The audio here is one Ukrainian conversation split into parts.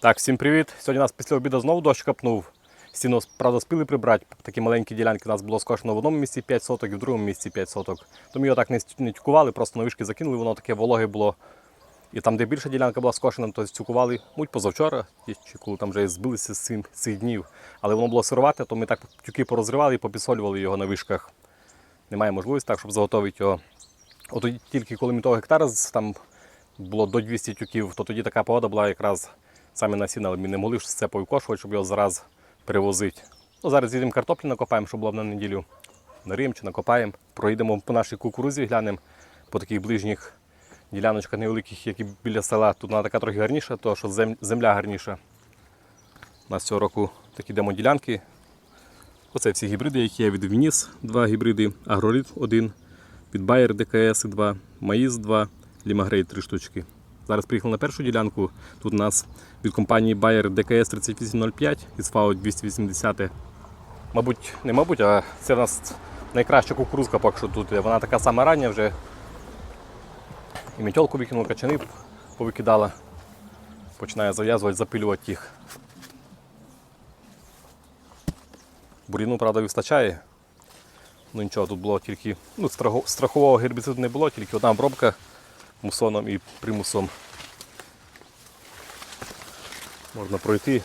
Так, всім привіт. Сьогодні нас після обіду знову дощ капнув. Стіну, правда, спіли прибрати. Такі маленькі ділянки у нас було скошено в одному місці 5 соток і в другому місці 5 соток. Тому його так не тюкували, просто новішки закинули, воно таке вологе було. І там, де більша ділянка була скошена, то стюкували, муть позавчора, чи коли там вже збилися з цих днів. Але воно було сирувате, то ми так тюки порозривали і попісолювали його на вишках. Немає можливості так, щоб заготовити його. От тільки коли ми того гектара там було до 200 тюків, то тоді така погода була якраз саме насіння, але ми не могли це повикошувати, щоб його зараз перевозити. Ну, зараз їдемо картоплі накопаємо, щоб було на неділю. Наріємо чи накопаємо. Проїдемо по нашій кукурузі, глянемо по таких ближніх діляночках невеликих, які біля села. Тут вона така трохи гарніша, тому що земля гарніша. У нас цього року такі демоділянки. Оце всі гібриди, які я від Вініс, два гібриди, Агроліт 1, від Bayer ДКС 2, Маїс 2, Лімагрей 3 штучки. Зараз приїхали на першу ділянку. Тут у нас від компанії Bayer ДКС 3805 із FAO 280. Мабуть, не мабуть, а це в нас найкраща кукурузка поки що тут. Вона така сама рання вже. І метелку викинула, качани повикидала. Починає зав'язувати, запилювати їх. Буріну, правда, вистачає. Ну нічого, тут було тільки. Ну, страхового гербіциду не було, тільки одна обробка мусоном і примусом. Можна пройти.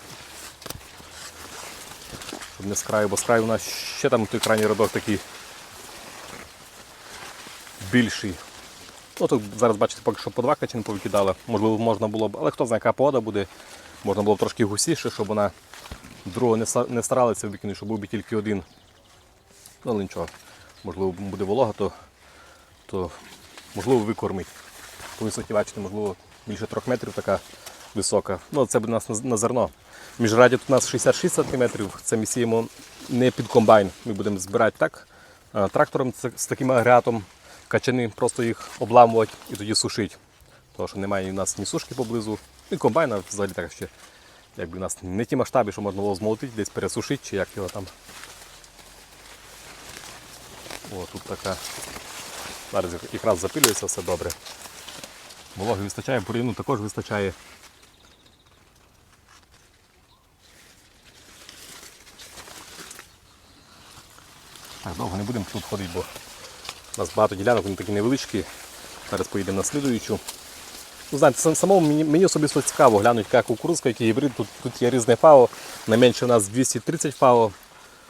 Щоб не з краю, бо з краю у нас ще там той крайній рядок такий більший. Ну тут зараз бачите, поки що по два качин повикидали. Можливо, можна було б, але хто знає, яка погода буде. Можна було б трошки гусіше, щоб вона другого не, старалися викинути, щоб був би тільки один. Ну, але нічого. Можливо, буде волога, то, то можливо викормить. По висоті, бачите, можливо, більше трьох метрів така висока. Ну, це буде у нас на, зерно. Міжраді тут у нас 66 см, це ми сіємо не під комбайн. Ми будемо збирати так. Трактором з, таким агрегатом качани, просто їх обламувати і тоді сушити. Тому що немає у нас ні сушки поблизу, ні комбайна взагалі так ще. Якби у нас не ті масштаби, що можна було змолотити, десь пересушити, чи як його там. О, тут така. Зараз якраз запилюється все добре. Вологи вистачає, бур'яну також вистачає. Так, довго не будемо тут ходити, бо у нас багато ділянок, вони такі невеличкі. Зараз поїдемо на слідуючу. Ну, знаєте, самому мені, мені особисто цікаво глянути, яка кукурузка, який гібрид. Тут, тут є різне ФАО. Найменше у нас 230 ФАО.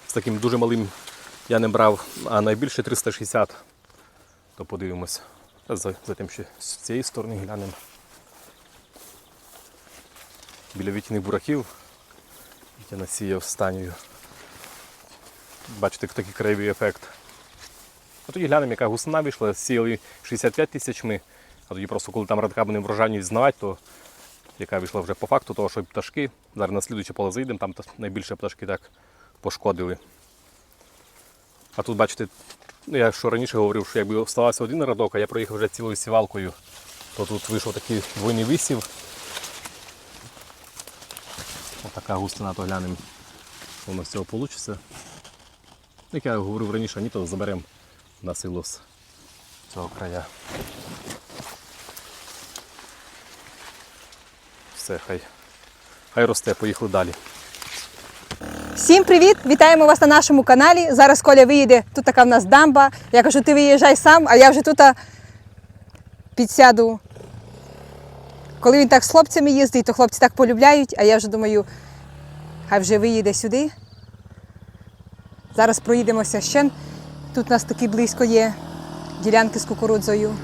З таким дуже малим я не брав, а найбільше 360. То подивимось. А За, затим ще з цієї сторони глянемо. Біля вітіних бураків. Я насіяв станію. Бачите, такий краєвий ефект. А тоді глянемо, яка гусена вийшла, сіяли 65 тисяч ми, а тоді просто коли там радка будемо врожайність знавати, то яка вийшла вже по факту, того, що пташки. Зараз на слідуюче поле заїдемо, там найбільше пташки так пошкодили. А тут, бачите, ну я що раніше говорив, що якби оставався один радок, а я проїхав вже цілою сівалкою, то тут вийшов такий двойний висів. Отака густина, то глянемо, що у нас з цього вийде. Як я говорив раніше, ні, то заберемо на силос цього края. Все, хай, хай росте, поїхали далі. Всім привіт! Вітаємо вас на нашому каналі. Зараз Коля виїде. Тут така в нас дамба. Я кажу, ти виїжджай сам, а я вже тут підсяду. Коли він так з хлопцями їздить, то хлопці так полюбляють, а я вже думаю, хай вже виїде сюди. Зараз проїдемося ще. Тут у нас такі близько є ділянки з кукурудзою.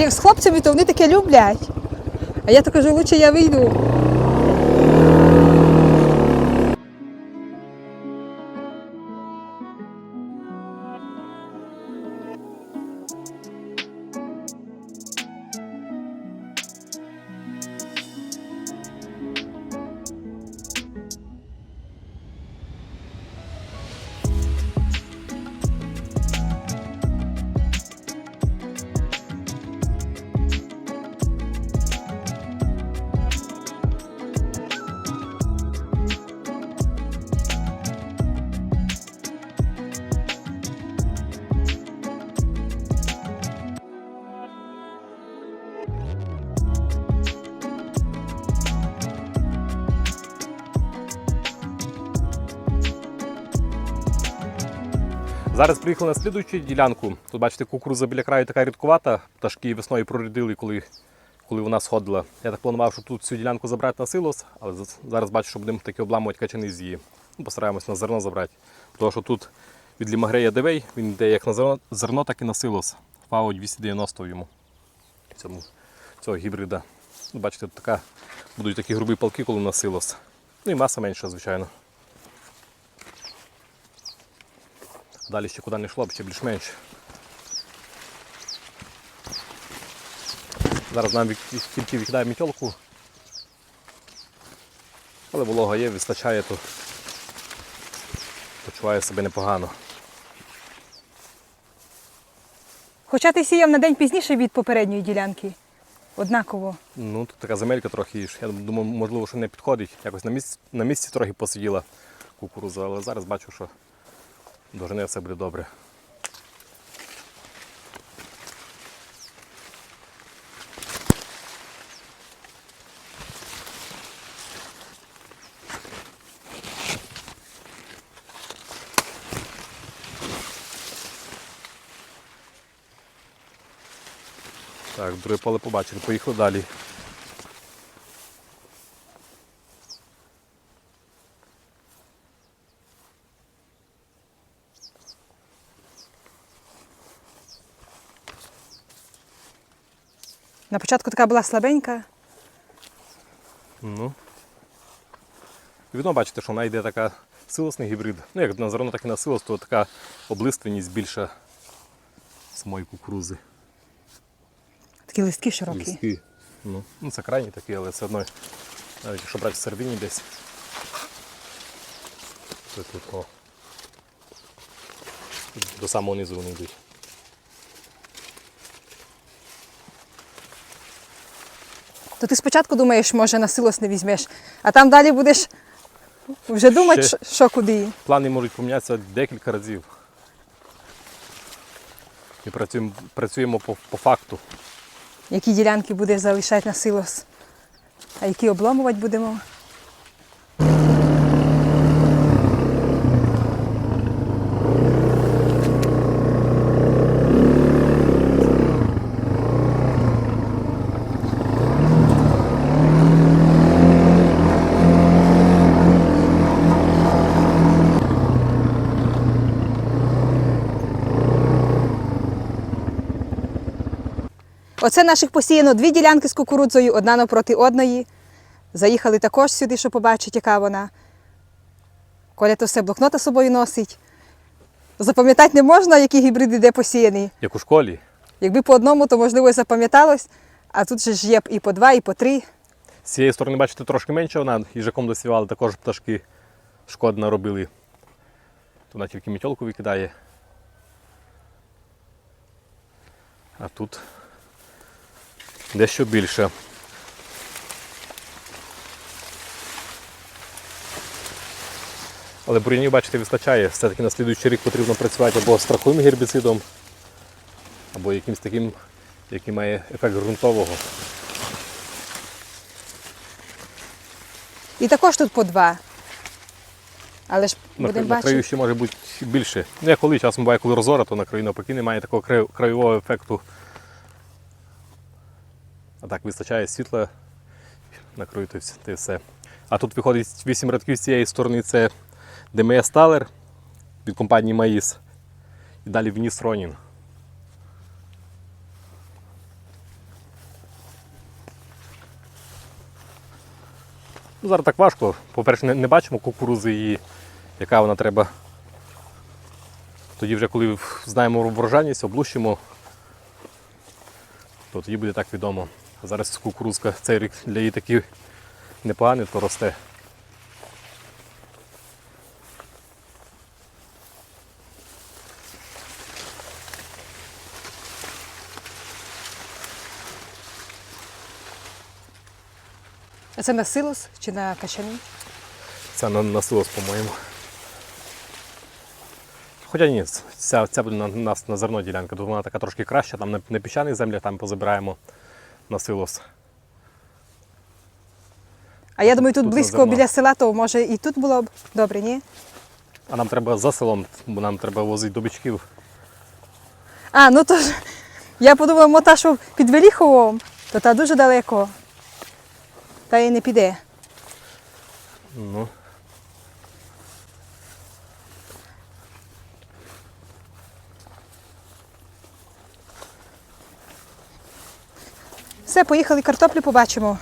Як з хлопцями, то вони таке люблять. А я то кажу, лучше я вийду. Зараз приїхали на слідуючу ділянку. Тут бачите, кукуруза біля краю така рідкувата. Пташки весною прорядили, коли, коли вона сходила. Я так планував, щоб тут цю ділянку забрати на силос, але зараз бачу, що будемо таки обламувати качани з її. Ну, постараємось на зерно забрати. Тому що тут від лімагрея девей, він йде як на зерно, так і на силос. ФАО 290 йому. Цьому, цього гібрида. Ну, бачите, така, будуть такі грубі палки, коли на силос. Ну і маса менша, звичайно. Далі ще куди не йшло, ще більш-менш. Зараз нам тільки викидає мітьолку. Але волога є, вистачає, то почуває себе непогано. Хоча ти сіяв на день пізніше від попередньої ділянки. Однаково. Ну, тут така земелька трохи, ж, я думаю, можливо, що не підходить. Якось на місці, на місці трохи посиділа кукуруза, але зараз бачу, що дожене все буде добре. Так, друге поле побачили, поїхали далі. На початку така була слабенька. Ну. Видно, бачите, що вона йде така силосний гібрид. Ну, як на зерно, так і на силос, то така облиственність більша самої кукурузи. Такі листки широкі. Ліски. Ну, ну, це крайні такі, але все одно, навіть якщо брати в середині десь. То тут, о. До самого низу вони йдуть. То ти спочатку думаєш, може на силос не візьмеш, а там далі будеш вже думати, Ще- що, куди. Плани можуть помінятися декілька разів. І працюємо, працюємо по, по факту. Які ділянки будеш залишати на силос, а які обламувати будемо. Оце наших посіяно дві ділянки з кукурудзою, одна навпроти одної. Заїхали також сюди, щоб побачити, яка вона. Коля то все блокнота з собою носить. Запам'ятати не можна, які гібриди де посіяні. Як у школі. Якби по одному, то можливо і запам'яталось, а тут же ж є і по два, і по три. З цієї сторони, бачите, трошки менше вона, їжаком досівали, також пташки шкод наробили. То вона тільки мітьолку викидає. А тут дещо більше. Але бур'янів, бачите, вистачає. Все-таки на слідуючий рік потрібно працювати або страховим гербіцидом, або якимось таким, який має ефект ґрунтового. І також тут по два. Але ж будемо на краю бачити. ще може бути більше. Ну, як коли часом буває, коли розора, то на краю навпаки немає такого краю- краєвого ефекту. А так вистачає світла, на краю то і все. А тут виходить 8 рядків з цієї сторони це ДМС Талер від компанії Маїс. І далі Вніс Ронін. Ну, зараз так важко. По-перше, не, не бачимо кукурузи її, яка вона треба. Тоді вже коли знаємо врожайність, облущимо, то тоді буде так відомо. Зараз кукурузка цей рік для її такий непоганий, то росте. А це на силос чи на качани? Це на, на силос, по-моєму. Хоча ні, ця, ця буде на нас на зерно ділянка, тут вона така трошки краща, там на, на піщаних землях там позабираємо на силос. А я думаю, тут Тут близько біля села, то може і тут було б добре, ні? А нам треба за селом, бо нам треба возити до бичків. А, ну то ж, я подумала, мо та, що під Веліховом, то та дуже далеко. Та й не піде. Ну. Все, поїхали, картоплю побачимо.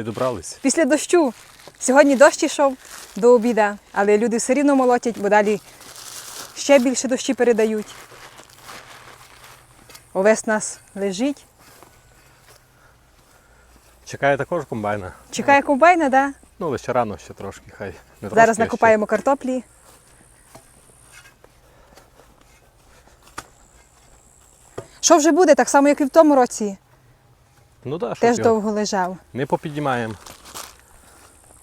Ледь добрались. Після дощу. Сьогодні дощ йшов до обіда, але люди все рівно молотять, бо далі ще більше дощі передають. Овес нас лежить. Чекає також комбайна. Чекає комбайна, да? Ну, але ще рано, ще трошки, хай. Не трошки, Зараз а ще. накопаємо картоплі. Що вже буде, так само, як і в тому році. Ну так, Теж що довго лежав. не попіднімаємо.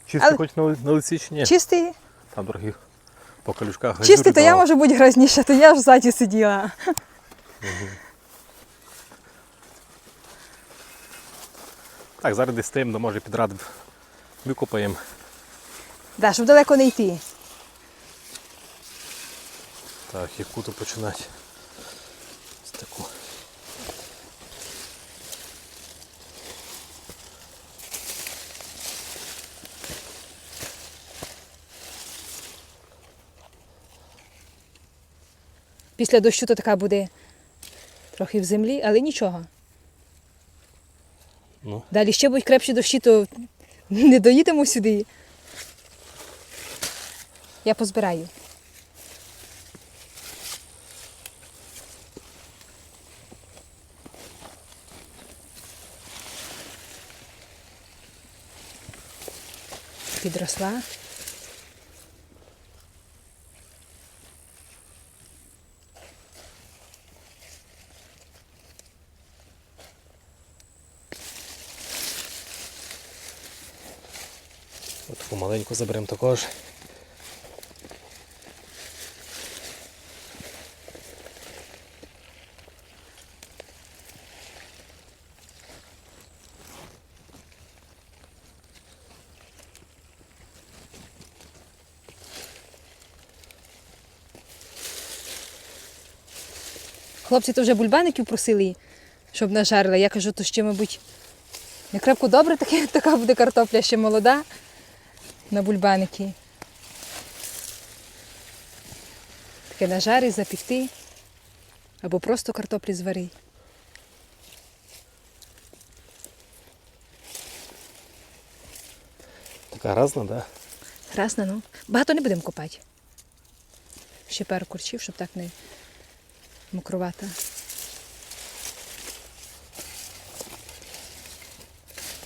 Чисто Але- хоч на, на лиці чи ні? Чистий, Там трохи по калюшках. чистий, то я можу бути грозніше, то я ж ззаді сиділа. Так, зараз десь стоїмо, то може підряд викопаємо. Да, щоб далеко не йти. Так, яку то починати. Ось таку. Після дощу то така буде трохи в землі, але нічого. Ну. Далі ще будуть крепші дощі, то не доїдемо сюди. Я позбираю. Підросла. От таку заберемо також. Хлопці то вже бульбаників просили, щоб нажарили. Я кажу, то ще, мабуть, не крепко добре таке, така буде картопля ще молода на бульбаники. Таке нажарить, запікти. Або просто картоплі зварить. Така разна, так? Да? Красна, ну. Багато не будемо копати. Ще пару курчів, щоб так не мокрувата.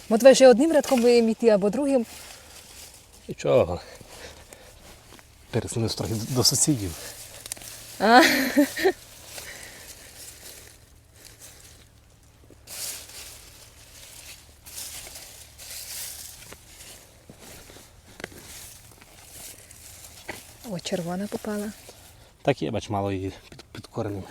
Мо давай вже одним рядком будемо йти, або другим. Нічого. Пересунусь трохи до сусідів. А. О, червона попала. Так є, бач, мало її під, під коренем.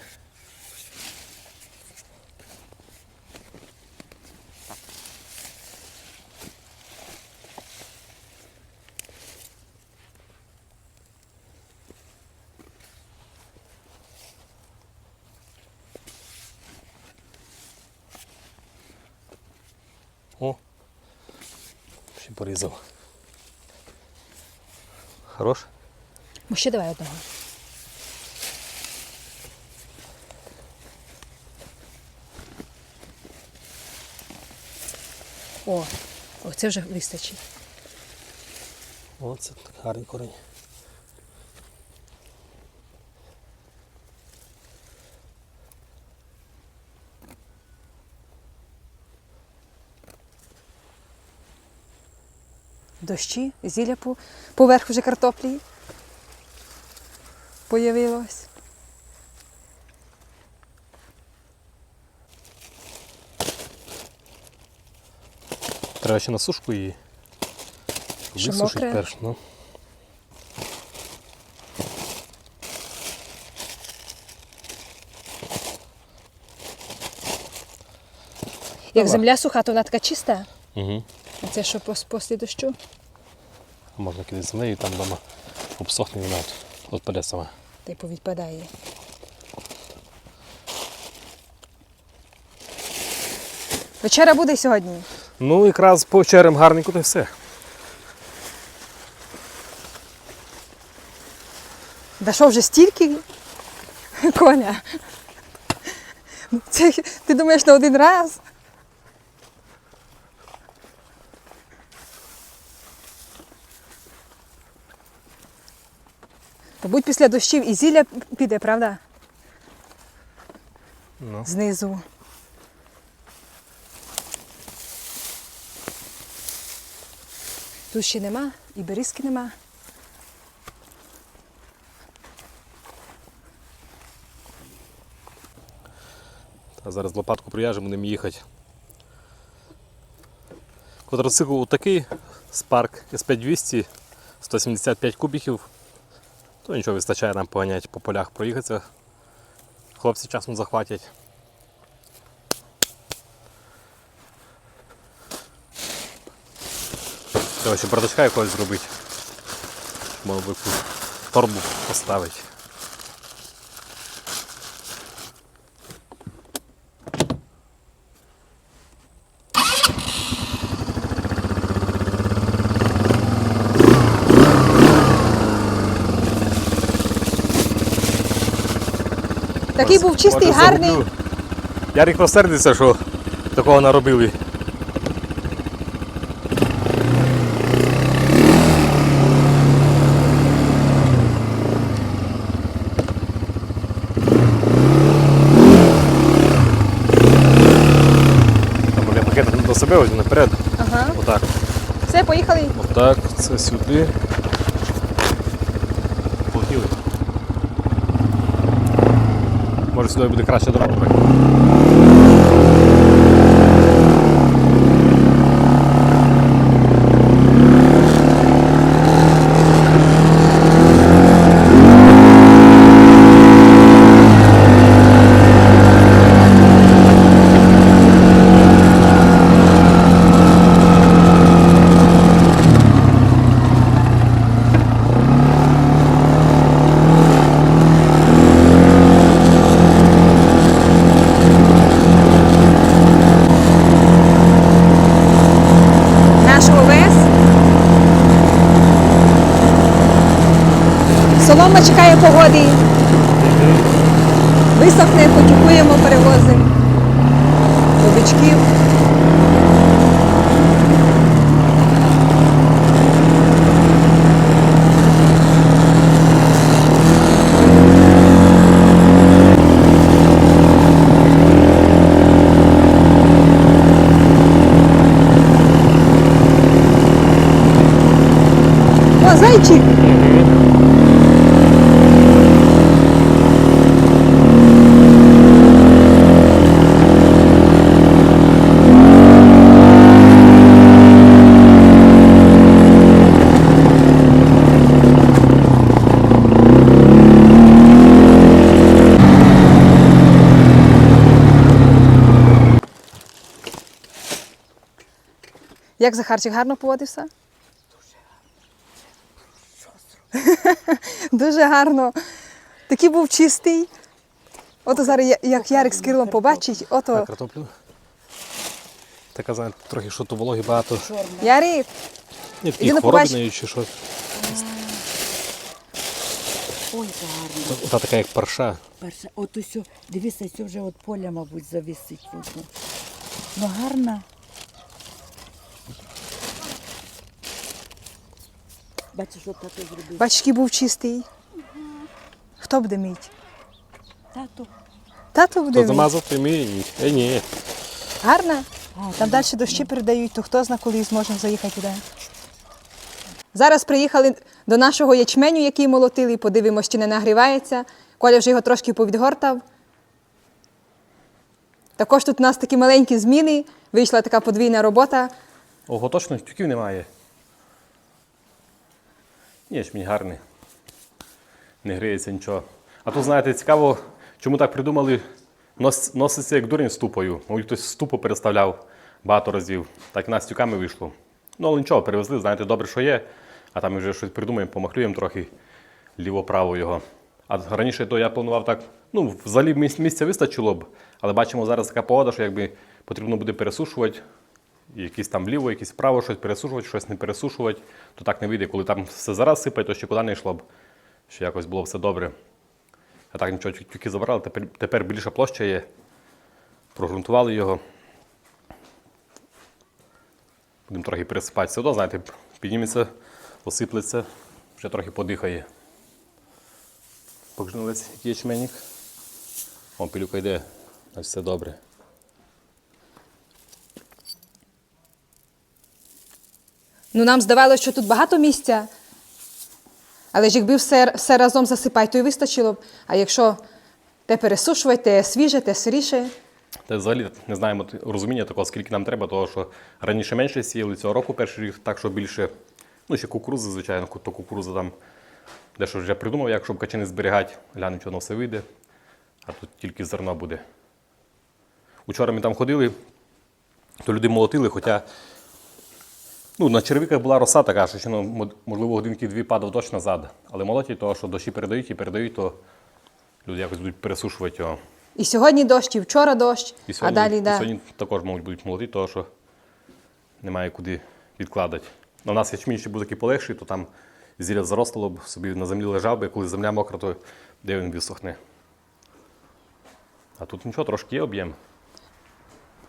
О! Ще порізав. Хорош? Ну ще давай одного. О, оце вже вистачить. Оце так гарний корень. Дощі, зілля по, поверх вже картоплі появилось. Треба ще на сушку її. Що Висушить перш, ну. Як земля суха, то вона така чиста. Угу. А це що після дощу? Можна кидати з нею, там вдома обсохне і вона відпаде сама. Та й повідпадає. Вечеря буде сьогодні. Ну, якраз по черем гарненько, то й все. Да що вже стільки? Коля. Це, ти думаєш на один раз? Мабуть, після дощів і зілля піде, правда? Ну. Знизу. Тут ще нема, і берізки нема. Та зараз лопатку прив'яжемо, будемо їхати. Квадроцикл такий Spark SP200, 175 кубіків. То нічого вистачає нам поганяти по полях проїхатися. Хлопці часом захватять. Ще бардачка якогось зробити. Би торбу поставити. Такий був чистий, Може, гарний. загублю. Ярик розсердиться, що такого наробили. Там я пакет до себе ось наперед. Ага. Отак. Все, поїхали. Отак, це сюди. Може сюди буде краще дорога. пройти. Наш овес. Солома чекає погоди. Потюкуємо, перевозимо. До бичків. О, зайчик! Як Захарчик гарно поводився? Дуже гарно. Дуже гарно. Такий був чистий. Ото зараз, як Ярик з Кирилом побачить, ото Так, картоплю. Така, знаєте, трохи що то вологи багато. Ярик, Ні, такі на побач- чи що. Ой, гарно. Та така як парша. Перше, от усю, дивися, це вже от поля, мабуть, зависить. Тут. Ну гарна. Бачиш, що тато зробив. Бачки був чистий. Хто буде мить? Тато. Тато буде Хто замазав, то мій. Е, ні. Гарна? Там далі дощі передають, то хто зна, коли зможемо заїхати туди. Зараз приїхали до нашого ячменю, який молотили, подивимось, чи не нагрівається. Коля вже його трошки повідгортав. Також тут у нас такі маленькі зміни. Вийшла така подвійна робота. Ого, точно тюків немає. Ні, ж мені гарний. Не гриється нічого. А тут, знаєте, цікаво, чому так придумали нос, носиться як дурень з тупою. Мабуть, хтось ступу переставляв багато разів. Так і нас вийшло. Ну, але нічого, перевезли, знаєте, добре, що є. А там ми вже щось придумаємо, помахлюємо трохи ліво-право його. А раніше то я планував так, ну, взагалі місця вистачило б, але бачимо зараз така погода, що якби потрібно буде пересушувати, якісь там вліво, якісь вправо, щось пересушувати, щось не пересушувати, то так не вийде. Коли там все зараз сипає, то ще куди не йшло б, що якось було все добре. А так нічого, тюки забрали, тепер, тепер більша площа є. Прогрунтували його. Будемо трохи пересипати. Все одно, знаєте, підніметься, осиплеться, вже трохи подихає. Погнулець, який ячменник. О, пилюка йде, все добре. Ну, нам здавалося, що тут багато місця. Але ж якби все, все разом засипати, то і вистачило б. А якщо те пересушувати, те свіже, те сиріше. Та взагалі не знаємо розуміння такого, скільки нам треба, того що раніше менше сіяли цього року перший рік, так що більше. Ну, ще кукурузи, звичайно, то кукуруза там дещо вже придумав, як щоб качани зберігати, глянемо, воно все вийде. А тут тільки зерно буде. Учора ми там ходили, то люди молотили, хоча ну, на червіках була роса така, що ще, ну, можливо, годинки-дві падав дощ назад. Але молоті, того, що дощі передають і передають, то люди якось будуть пересушувати його. І сьогодні дощ, і вчора дощ, І сьогодні, а далі і да. сьогодні також можуть бути молоді, тому що немає куди відкладати. Ну, У нас ячмінь ще був такий полегший, то там зілля заросло б, собі на землі лежав би, коли земля мокра, то де він висохне. А тут нічого, трошки є об'єм.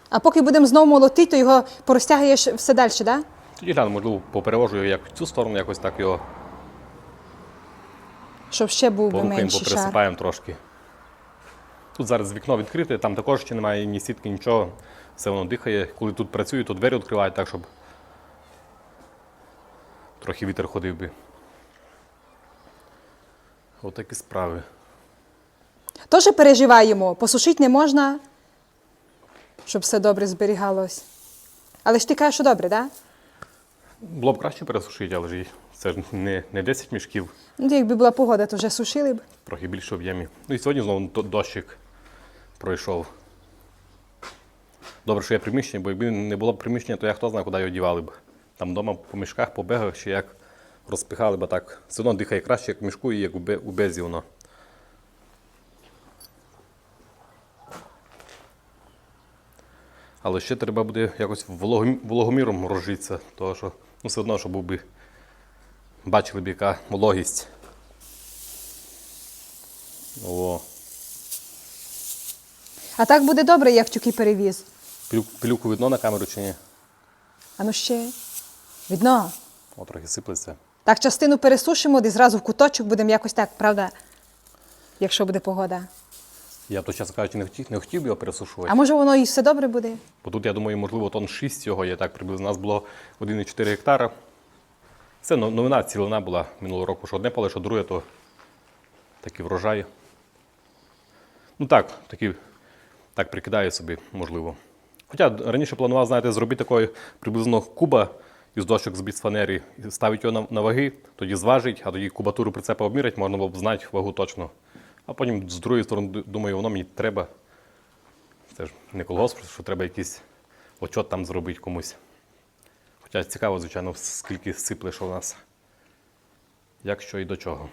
А поки будемо знову молотити, то його порозтягуєш все далі, так? Да? Тоді гляну, можливо, поперевожу його як в цю сторону, якось так його Щоб ще був би порухаємо, менший шар. поприсипаємо трошки. Тут зараз вікно відкрите, там також ще немає ні сітки, нічого. Все воно дихає. Коли тут працюю, то двері відкривають так, щоб трохи вітер ходив би. Отакі справи. Теж переживаємо, посушити не можна, щоб все добре зберігалось. Але ж ти кажеш, що добре, так? Да? Було б краще пересушити, але ж це ж не, не 10 мішків, Ну, якби була погода, то вже сушили б. трохи більше об'ємі. Ну і сьогодні знову дощик пройшов. Добре, що є приміщення, бо якби не було б приміщення, то я хто знає, куди його дівали б. Там вдома по мішках, по бегах, чи як розпихали б так. Все одно дихає краще, як в мішку і як у бе- безі воно. Але ще треба буде якось вологоміром розжитися, тому що ну, все одно, щоб би, бачили б, яка вологість. О, А так буде добре, як тюки перевіз. пилю- пилюку видно на камеру чи ні? А ну ще. Видно. О, трохи сиплеться. Так частину пересушимо, де зразу в куточок будемо якось так, правда? Якщо буде погода. Я б то, чесно кажучи, не хотів, не хотів би його пересушувати. А може воно і все добре буде? Бо тут, я думаю, можливо, тонн 6 цього є так приблизно. У нас було 1,4 гектара. Це новина цілина була минулого року, що одне поле, що друге, то такий врожай. Ну так, такий, так прикидаю собі, можливо. Хоча раніше планував, знаєте, зробити такої приблизно куба із дощок з біцфанері, ставити його на, на ваги, тоді зважить, а тоді кубатуру прицепа обмірять, можна було б знати вагу точно. А потім з другої сторони, думаю, воно мені треба. Це ж не колгосп, що треба якийсь отчот там зробити комусь. Хоча цікаво, звичайно, скільки сипле, що в нас. Як що і до чого.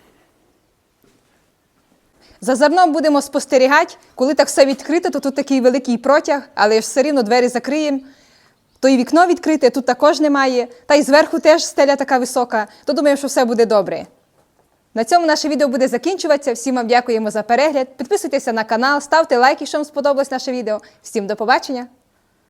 За зерном будемо спостерігати. Коли так все відкрито, то тут такий великий протяг, але ж все рівно двері закриємо. То і вікно відкрите, тут також немає. Та й зверху теж стеля така висока, то думаємо, що все буде добре. На цьому наше відео буде закінчуватися. Всім вам дякуємо за перегляд. Підписуйтеся на канал, ставте лайки, якщо вам сподобалось наше відео. Всім до побачення!